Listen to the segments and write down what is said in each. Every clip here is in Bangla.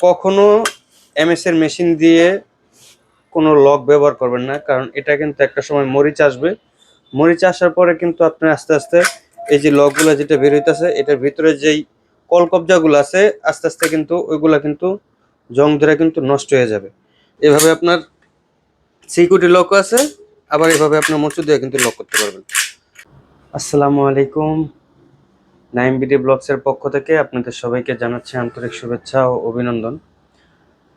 কখনো এমএস এর মেশিন দিয়ে কোনো লক ব্যবহার করবেন না, কারণ এটা কিন্তু একটা সময় মরিচ আসবে। মরিচ আসার পরে কিন্তু আপনি আস্তে আস্তে এই যে লকগুলো যেটা বের হইতেছে, এটার ভিতরে যেই কলকবজাগুলো আছে, আস্তে আস্তে কিন্তু ওইগুলা কিন্তু জং ধরে কিন্তু নষ্ট হয়ে যাবে। এভাবে আপনার সিকিউরিটি লকও আছে, আবার এভাবে আপনার মোচু দিয়ে কিন্তু লক করতে পারবেন। আসসালামু আলাইকুম। নাইম বিডি ব্লগসের পক্ষ থেকে আপনাদের সবাইকে জানাচ্ছি আন্তরিক শুভেচ্ছা ও অভিনন্দন।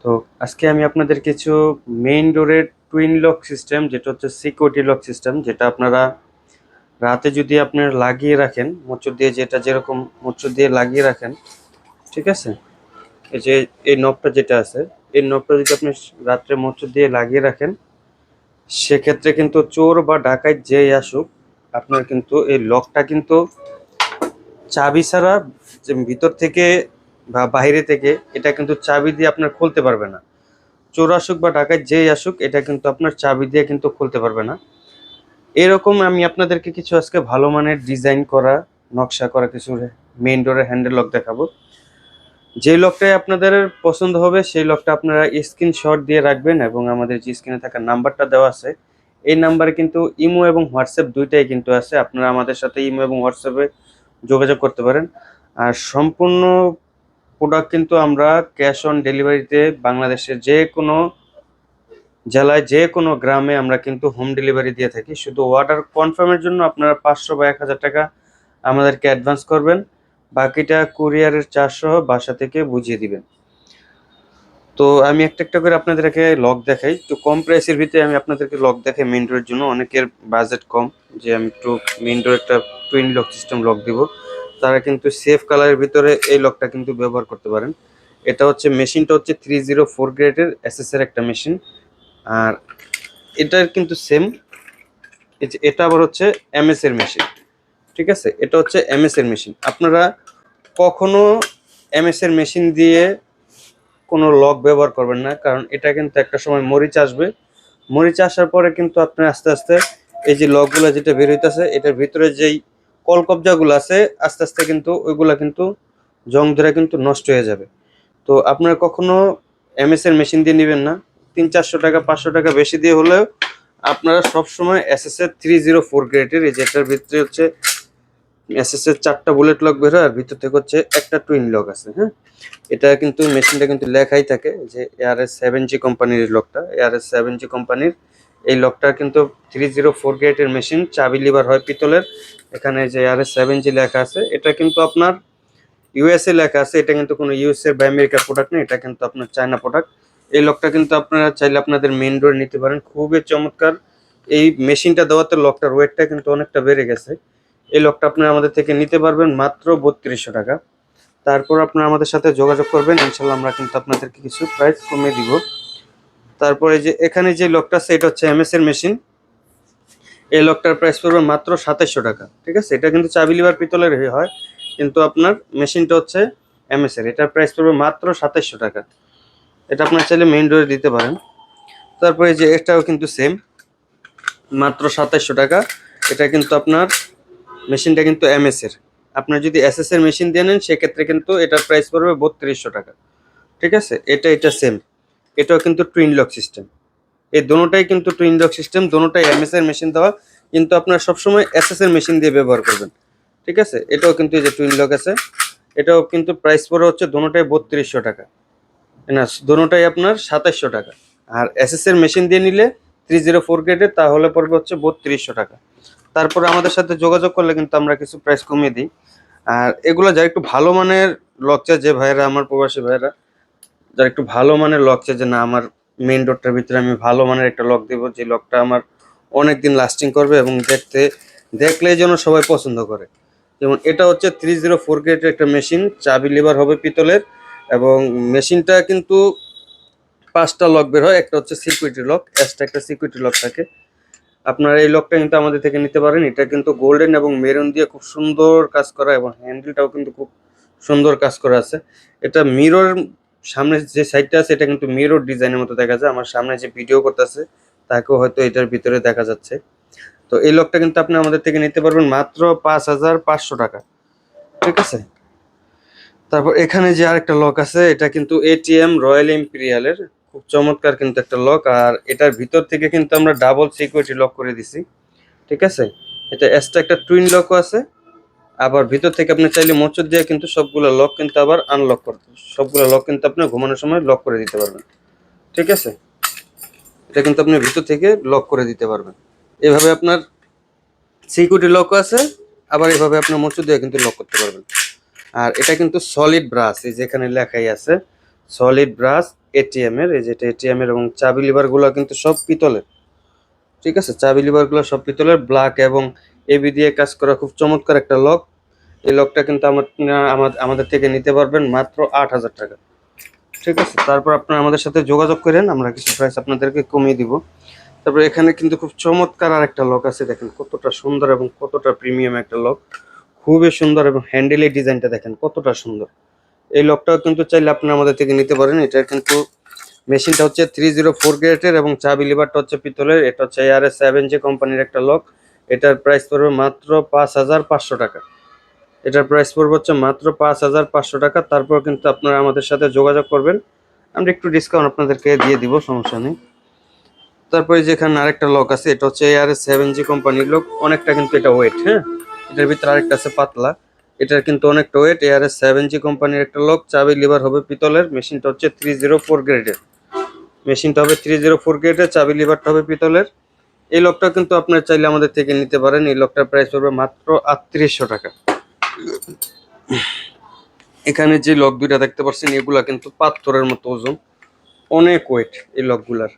তো আজকে আমি আপনাদের কিছু মেইন ডোরের টুইন লক সিস্টেম যেটা হচ্ছে সিকিউরিটি লক সিস্টেম যেটা আপনারা রাতে যদি আপনার লাগিয়ে রাখেন মোচর দিয়ে যেটা যেরকম মোচর দিয়ে লাগিয়ে রাখেন, ঠিক আছে? এই যে এই নবটা যেটা আছে, এই নবটা যদি আপনি রাত্রে মোচর দিয়ে লাগিয়ে রাখেন, সেক্ষেত্রে কিন্তু চোর বা ডাকাত যেই আসুক, আপনার কিন্তু এই লকটা কিন্তু চাবি ছাড়া ভিতর থেকে বা বাইরে থেকে এটা কিন্তু চাবি দিয়ে আপনার খুলতে পারবে না। চোর আসুক বা ঢাকায় যেই আসুক, এটা কিন্তু আপনার চাবি দিয়ে কিন্তু খুলতে পারবে না। এরকম আমি আপনাদেরকে কিছু আজকে ভালো মানের ডিজাইন করা, নকশা করা কিছু মেইন ডোরের হ্যান্ডেল লক দেখাবো। যে লকটাই আপনাদের পছন্দ হবে, সেই লকটা আপনারা স্ক্রিনশট দিয়ে রাখবেন এবং আমাদের যে স্ক্রিনে থাকা নাম্বারটা দেওয়া আছে, এই নাম্বারে কিন্তু ইমো এবং হোয়াটসঅ্যাপ দুইটাই কিন্তু আছে। আপনারা আমাদের সাথে ইমো এবং হোয়াটসঅ্যাপে যোগাযোগ করতে পারেন। আর সম্পূর্ণ প্রোডাক্ট কিন্তু আমরা ক্যাশ অন ডেলিভারিতে বাংলাদেশের যে কোনো জেলায়, যে কোনো গ্রামে আমরা কিন্তু হোম ডেলিভারি দিয়ে থাকি। শুধু অর্ডার কনফার্মের জন্য আপনারা পাঁচশো বা এক হাজার টাকা আমাদেরকে অ্যাডভান্স করবেন। বাকিটা কুরিয়ারের চার্জ সহ বাসা থেকে বুঝিয়ে দিবেন। তো আমি একটা একটা করে আপনাদেরকে লক দেখাই। তো কম প্রাইসের ভিতরে আমি আপনাদেরকে লক দেখাই মেইন ডোরের জন্য। অনেকের বাজেট কম, যে আমি একটু মেইন ডোর একটা টুইন লক সিস্টেম লক দিব। তারা কিন্তু সেফ কালারের ভিতরে এই লকটা কিন্তু ব্যবহার করতে পারেন। এটা হচ্ছে মেশিনটা হচ্ছে থ্রি জিরো ফোর গ্রেডের এসএসের একটা মেশিন। আর এটার কিন্তু সেম এটা আবার হচ্ছে এমএস এর মেশিন। ঠিক আছে? এটা হচ্ছে এমএস এর মেশিন। আপনারা কখনো এমএস এর মেশিন দিয়ে কোনো লক ব্যবহার করবেন না, কারণ এটা কিন্তু একটা সময় মরিচ আসবে। মরিচ আসার পরে কিন্তু আপনি আস্তে আস্তে এই যে লকগুলো যেটা বের হইতেছে, এটার ভিতরে যেই কলকবজাগুলো আছে, আস্তে আস্তে কিন্তু ওইগুলা কিন্তু জং ধরে কিন্তু নষ্ট হয়ে যাবে। তো আপনারা কখনো এমএস এর মেশিন দিয়ে নেবেন না। তিন চারশো টাকা, পাঁচশো টাকা বেশি দিয়ে হলেও আপনারা সবসময় এস এস এর থ্রি জিরো ফোর গ্রেডের এই যেটার ভিতরে হচ্ছে এস এস এর চারটা বুলেট লক বের হয় আর ভিতর থেকে হচ্ছে একটা টুইন লক আছে হ্যাঁ? এটা কিন্তু মেশিনটা কিন্তু লেখাই থাকে যে এআর এস সেভেন জি কোম্পানির লকটা এআর এস সেভেন জি কোম্পানির এই লকটা কিন্তু থ্রি জিরো ফোর গ্রেডের মেশিন চাবি লিভার হয় পিতলের। এখানে যে এআর এস সেভেন জি লেখা আছে, এটা কিন্তু আপনার ইউএসএ লেখা আছে। এটা কিন্তু কোনো ইউএসএ বা আমেরিকার প্রোডাক্ট নেই এটা কিন্তু আপনার চায়না প্রোডাক্ট এই লকটা কিন্তু আপনারা চাইলে আপনাদের মেইন ডোরে নিতে পারেন। খুবই চমৎকার। এই মেশিনটা দেওয়াতে লকটার ওয়েটটা কিন্তু অনেকটা বেড়ে গেছে। এই লকটা আপনারা আমাদের থেকে নিতে পারবেন মাত্র বত্রিশশো টাকা। তারপর আপনারা আমাদের সাথে যোগাযোগ করবেন, ইনশাল্লাহ আমরা কিন্তু আপনাদেরকে কিছু প্রাইস কমিয়ে দিব। তারপরে যে এখানে যে লকটা এটা হচ্ছে এমএস এর মেশিন এই লকটার প্রাইস পড়বে মাত্র সাতাইশশো টাকা, ঠিক আছে? এটা কিন্তু চাবি লিভার পিতলের হয়, কিন্তু আপনার মেশিনটা হচ্ছে এমএস এর এটার প্রাইস পড়বে মাত্র সাতাইশশো টাকা। এটা আপনার চাইলে মেইন ডোরে দিতে পারেন। তারপরে যে এটাও কিন্তু সেম মাত্র সাতাইশশো টাকা। এটা কিন্তু আপনার মেশিনটা কিন্তু এমএস এর। আপনার যদি এসএস এর মেশিন দিয়ে নেন, সেক্ষেত্রে কিন্তু এটার প্রাইস পড়বে বত্রিশশো টাকা। ঠিক আছে? এটা এটা সেম এটাও কিন্তু টুইন লক সিস্টেম এই দোনোটাই কিন্তু টুইন লক সিস্টেম দোনোটাই এমএস এর মেশিন দেওয়া। কিন্তু আপনার সবসময় এসএস এর মেশিন দিয়ে ব্যবহার করবেন। ঠিক আছে? এটাও কিন্তু এই যে টুইন লক আছে। এটাও কিন্তু প্রাইস পড়ে হচ্ছে দোনোটাই বত্রিশশো টাকা। না দোনোটাই আপনার সাতাশশো টাকা। আর এসএস এর মেশিন দিয়ে নিলে থ্রি জিরো ফোর গ্রেডের তাহলে পড়বে হচ্ছে বত্রিশশো টাকা। তারপরে আমাদের সাথে যোগাযোগ করলে কিন্তু আমরা কিছু প্রাইস কমিয়ে দিই। আর এগুলো যারা একটু ভালো মানের লক চায় যে ভাইয়েরা, আমার প্রবাসী ভাইয়েরা, যারা একটু ভালো মানের লকচা যে না, আমার মেন রোডটার ভিতরে আমি ভালো মানের একটা লক দেবো, যে লকটা আমার অনেক দিন লাস্টিং করবে এবং দেখতে, দেখলেই যেন সবাই পছন্দ করে। যেমন এটা হচ্ছে থ্রি জিরো ফোর গ্রেডের একটা মেশিন চাবি লিভার হবে পিতলের, এবং মেশিনটা কিন্তু পাঁচটা লক বের হয়, একটা হচ্ছে সিকিউরিটি লক এক্সট্রা একটা সিকিউরিটি লক থাকে। আপনারা এই লকটা কিন্তু আমাদের থেকে নিতে পারেন। এটা কিন্তু গোল্ডেন এবং মেরুন দিয়ে খুব সুন্দর কাজ করা এবং হ্যান্ডেলটাও কিন্তু খুব সুন্দর কাজ করা আছে। এটা মিরর সামনে যে সাইডটা আছে, এটা কিন্তু মিরর ডিজাইনের মতো দেখা যায়। আমার সামনে যে ভিডিও করতেছে, তাকেও হয়তো এটার ভিতরে দেখা যাচ্ছে। তো এই লকটা কিন্তু আপনি আমাদের থেকে নিতে পারবেন মাত্র পাঁচ হাজার পাঁচশো টাকা। ঠিক আছে? তারপর এখানে যে আরেকটা লক আছে, এটা কিন্তু এটিএম রয়্যাল ইম্পেরিয়ালের খুব চমৎকার কিন্তু একটা লক আর এটার ভিতর থেকে কিন্তু আমরা ডাবল সিকিউরিটি লক করে দিছি, ঠিক আছে? এটা এক্সট্রা একটা টুইন লকও আছে, আবার ভিতর থেকে আপনি চাইলে মোচর দিয়ে কিন্তু সবগুলো লক কিন্তু আবার আনলক করতে, সবগুলো লক কিন্তু আপনি ঘুমানোর সময় লক করে দিতে পারবেন, ঠিক আছে? এটা কিন্তু আপনি ভিতর থেকে লক করে দিতে পারবেন। এভাবে আপনার সিকিউরিটি লকও আছে, আবার এভাবে আপনার মোচর দিয়ে কিন্তু লক করতে পারবেন। আর এটা কিন্তু সলিড ব্রাশ এই যেখানে লেখাই আছে সলিড ব্রাশ এটিএম এর, এই যেটা এটিএম এর এবং চাবি লিভারগুলো কিন্তু সব পিতলের। ঠিক আছে? চাবি লিভারগুলো সব পিতলের ব্ল্যাক এবং এবি দিয়ে কাজ করা খুব চমৎকার একটা লক। এই লকটা কিন্তু আমার আমাদের থেকে নিতে পারবেন মাত্র আট হাজার টাকা। ঠিক আছে? তারপর আপনারা আমাদের সাথে যোগাযোগ করেন, আমরা কিছু প্রাইস আপনাদেরকে কমিয়ে দিব। তারপর এখানে কিন্তু খুব চমৎকার আর একটা লক আছে, দেখেন কতটা সুন্দর এবং কতটা প্রিমিয়াম একটা লক। খুবই সুন্দর এবং হ্যান্ডেলের ডিজাইনটা দেখেন কতটা সুন্দর। এই লকটাও কিন্তু চাইলে আপনি আমাদের থেকে নিতে পারেন। এটার কিন্তু মেশিনটা হচ্ছে থ্রি জিরো ফোর গ্রেটের এবং চাবি লিভারটা হচ্ছে পিতলের। এটা হচ্ছে এআর এস সেভেন জি কোম্পানির একটা লক এটার প্রাইস পড়বে মাত্র পাঁচ হাজার পাঁচশো টাকা। এটার প্রাইস পড়বে হচ্ছে মাত্র পাঁচ হাজার পাঁচশো টাকা। তারপর কিন্তু আপনারা আমাদের সাথে যোগাযোগ করবেন। আমরা একটু ডিসকাউন্ট আপনাদেরকে দিয়ে দিব, সমস্যা নেই। তারপরে যেখানে আরেকটা লক আছে, এটা হচ্ছে এআর এস সেভেন জি কোম্পানির লক অনেকটা কিন্তু এটা ওয়েট হ্যাঁ? এটার ভিতরে আরেকটা আছে পাতলা। এটার কিন্তু অনেকটা ওয়েট এস সেভেন জি কোম্পানির একটা লক চাবি, লিভার হবে পিতলের, মেশিনটা হচ্ছে থ্রি জিরো ফোর গ্রেডের মেশিনটা হবে থ্রি জিরো ফোর গ্রেডের চাবি, লিভারটা হবে পিতলের। এই লকটা কিন্তু আপনার চাইলে আমাদের থেকে নিতে পারেন। এই লকটার প্রাইস পড়বে মাত্র আটত্রিশশো টাকা। এখানে যে লক দুইটা দেখতে পাচ্ছেন, এগুলা কিন্তু পাথরের মতো ওজন। অনেক ওয়েট এই লকগুলার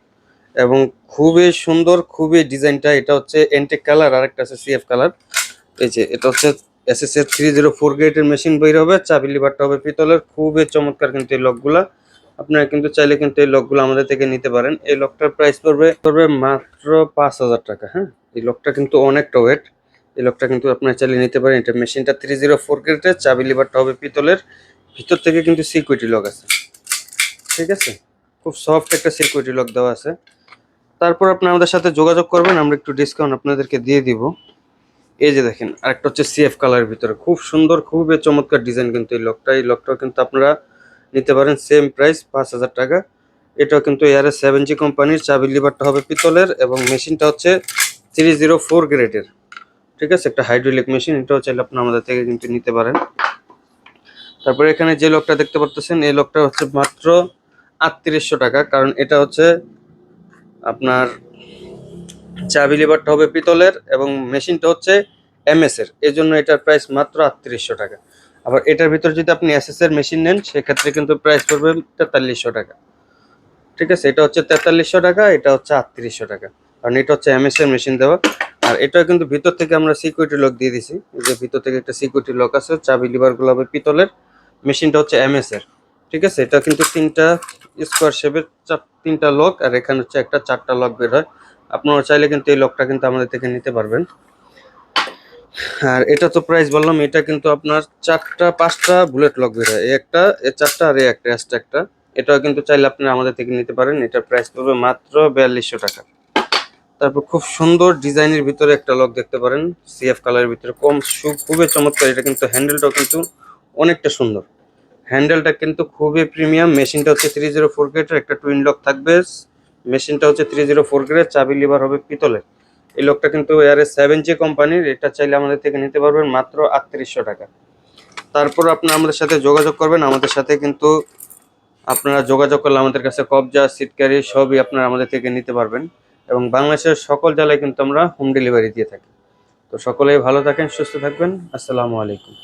এবং খুবই সুন্দর, খুবই ডিজাইনটা, এটা হচ্ছে এন্টেক কালার আর একটা আছে সিএফ কালার এই যে, এটা হচ্ছে S S F three zero four গ্রেডের মেশিন বের হবে, চাবি লিভারটা হবে পিতলের। খুবই চমৎকার কিন্তু এই লকগুলা। আপনারা কিন্তু চাইলে কিন্তু এই লকগুলো আমাদের থেকে নিতে পারেন। এই লকটার প্রাইস পড়বে পড়বে মাত্র পাঁচ হাজার টাকা হ্যাঁ? এই লকটা কিন্তু অনেকটা ওয়েট এই লকটা কিন্তু আপনারা চাইলে নিতে পারেন। এটা মেশিনটা থ্রি জিরো ফোর গ্রেডের চাবি লিভারটা হবে পিতলের। ভিতর থেকে কিন্তু সিকিউরিটি লক আছে। ঠিক আছে? খুব সফট একটা সিকিউরিটি লক দেওয়া আছে। তারপর আপনি আমাদের সাথে যোগাযোগ করবেন, আমরা একটু ডিসকাউন্ট আপনাদেরকে দিয়ে দিব। এই যে দেখেন, আরেকটা হচ্ছে সিএফ কালারের ভিতরে। খুব সুন্দর, খুবই চমৎকার ডিজাইন কিন্তু এই লকটা এই লকটাও কিন্তু আপনারা নিতে পারেন সেম প্রাইস পাঁচ হাজার টাকা। এটাও কিন্তু এয়ার সেভেন জি কোম্পানির চাবি লিভারটা হবে পিতলের এবং মেশিনটা হচ্ছে থ্রি জিরো ফোর গ্রেডের ঠিক আছে? একটা হাইড্রোলিক মেশিন এটাও চাইলে আপনি আমাদের থেকে কিন্তু নিতে পারেন। তারপরে এখানে যে লকটা দেখতে পারতেছেন, এই লকটা হচ্ছে মাত্র আটত্রিশশো টাকা, কারণ এটা হচ্ছে আপনার চাবি লিভারটা হবে পিতলের এবং মেশিনটা হচ্ছে এমএস এর। এই জন্য এটার প্রাইস মাত্র আটত্রিশশো টাকা। আবার এটার ভিতর যদি আপনি এসএস এর মেশিন নেন, সেক্ষেত্রে কিন্তু প্রাইস পড়বে তেতাল্লিশশো টাকা। ঠিক আছে? এটা হচ্ছে তেতাল্লিশশো টাকা, এটা হচ্ছে আটত্রিশশো টাকা। কারণ এটা হচ্ছে এমএস এর মেশিন দেওয়া। আর এটা কিন্তু ভিতর থেকে আমরা সিকিউরিটি লক দিয়ে দিছি। যে ভিতর থেকে একটা সিকিউরিটি লক আছে, চাবি লিভারগুলো হবে পিতলের। মেশিনটা হচ্ছে এমএস এর। ঠিক আছে? এটা কিন্তু তিনটা স্কোয়ার শেপের তিনটা লক আর এখানে হচ্ছে একটা চারটা লক বের হয়। আপনারা চাইলে কিন্তু এই লকটা কিন্তু আমাদের থেকে নিতে পারবেন। আর এটা তো প্রাইস বললাম, এটা কিন্তু আপনার চারটা, পাঁচটা বুলেট লক বের হয় একটা এ চারটা আর এই একটা একটা। এটাও কিন্তু চাইলে আপনি আমাদের থেকে নিতে পারেন। এটার প্রাইস পড়বে মাত্র বিয়াল্লিশশো টাকা। তারপর খুব সুন্দর ডিজাইনের ভিতরে একটা লক দেখতে পারেন। সিএফ কালারের ভিতরে কম সু, খুবই চমৎকার। এটা কিন্তু হ্যান্ডেলটাও কিন্তু অনেকটা সুন্দর। হ্যান্ডেলটা কিন্তু খুবই প্রিমিয়াম মেশিনটা হচ্ছে থ্রি জিরো ফোর গ্রেডের একটা টুইন লক থাকবে। মেশিনটা হচ্ছে থ্রি জিরো ফোর গ্রেড চাবি লিভার হবে পিতলের। এই লোকটা কিন্তু এয়ার এস সেভেন জি কোম্পানির এটা চাইলে আমাদের থেকে নিতে পারবেন মাত্র আটত্রিশশো টাকা। তারপর আপনারা আমাদের সাথে যোগাযোগ করবেন, আমাদের সাথে কিন্তু আপনারা যোগাযোগ করলে আমাদের কাছে কবজা সিটকারি সবই আপনারা আমাদের থেকে নিতে পারবেন। এবং বাংলাদেশের সকল জেলায় কিন্তু আমরা হোম ডেলিভারি দিয়ে থাকি। তো সকলেই ভালো থাকেন, সুস্থ থাকবেন। আসসালামু আলাইকুম।